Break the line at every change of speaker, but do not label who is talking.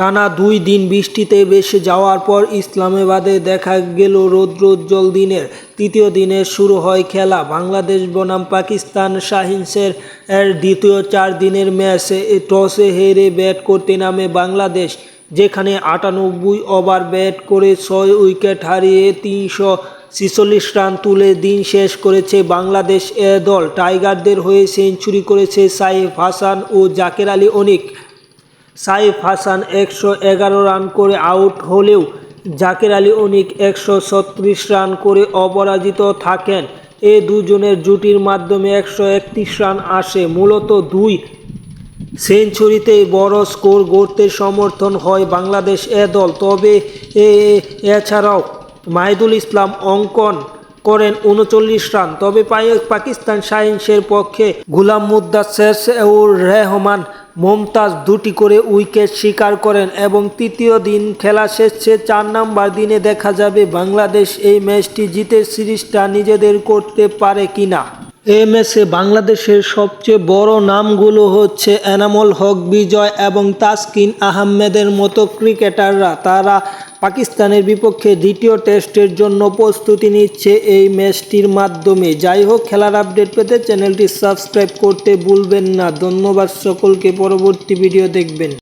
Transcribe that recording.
টানা দুই দিন বৃষ্টিতে ভেসে যাওয়ার পর ইসলামাবাদে দেখা গেল রৌদ্রোজ্জ্বল দিনের। তৃতীয় দিনে শুরু হয় খেলা। বাংলাদেশ বনাম পাকিস্তান শাহিনসের দ্বিতীয় চার দিনের ম্যাচে। টসে হেরে ব্যাট করতে নামে বাংলাদেশ, যেখানে আটানব্বই ওভার ব্যাট করে ছয় উইকেট হারিয়ে তিনশো ছিচল্লিশ রান তুলে দিন শেষ করেছে বাংলাদেশ এ দল। টাইগারদের হয়ে সেঞ্চুরি করেছে সাইফ হাসান ও জাকের আলী অনিক। সাইফ হাসান একশো এগারো রান করে আউট হলেও জাকের আলী অনিক একশো ছত্রিশ রান করে অপরাজিত থাকেন। এ দুজনের জুটির মাধ্যমে একশো একত্রিশ রান আসে। মূলত দুই সেঞ্চুরিতেই বড় স্কোর গড়তে সমর্থন হয় বাংলাদেশ এ দল। তবে এ, এছাড়াও মাহিদুল ইসলাম অঙ্কন করেন উনচল্লিশ রান। তবে পাকিস্তান সাইন্সের পক্ষে গুলাম মুদাসের ও রেহমান মমতাজ দুটি করে উইকেট স্বীকার করেন এবং তৃতীয় দিন খেলা শেষে চার নাম্বার দিনে দেখা যাবে বাংলাদেশ এই ম্যাচটি জিতে সিরিজটা নিজেদের করতে পারে কিনা। এই ম্যাচে বাংলাদেশের সবচেয়ে বড় নামগুলো হচ্ছে এনামল হক বিজয় এবং তাসকিন আহমেদের মতো ক্রিকেটাররা। তারা পাকিস্তানের বিপক্ষে দ্বিতীয় টেস্টের জন্য প্রস্তুতি নিচ্ছে এই ম্যাচটির মাধ্যমে। যাই হোক, খেলার আপডেট পেতে চ্যানেলটি সাবস্ক্রাইব করতে ভুলবেন না। ধন্যবাদ সকলকে। পরবর্তী ভিডিও দেখবেন।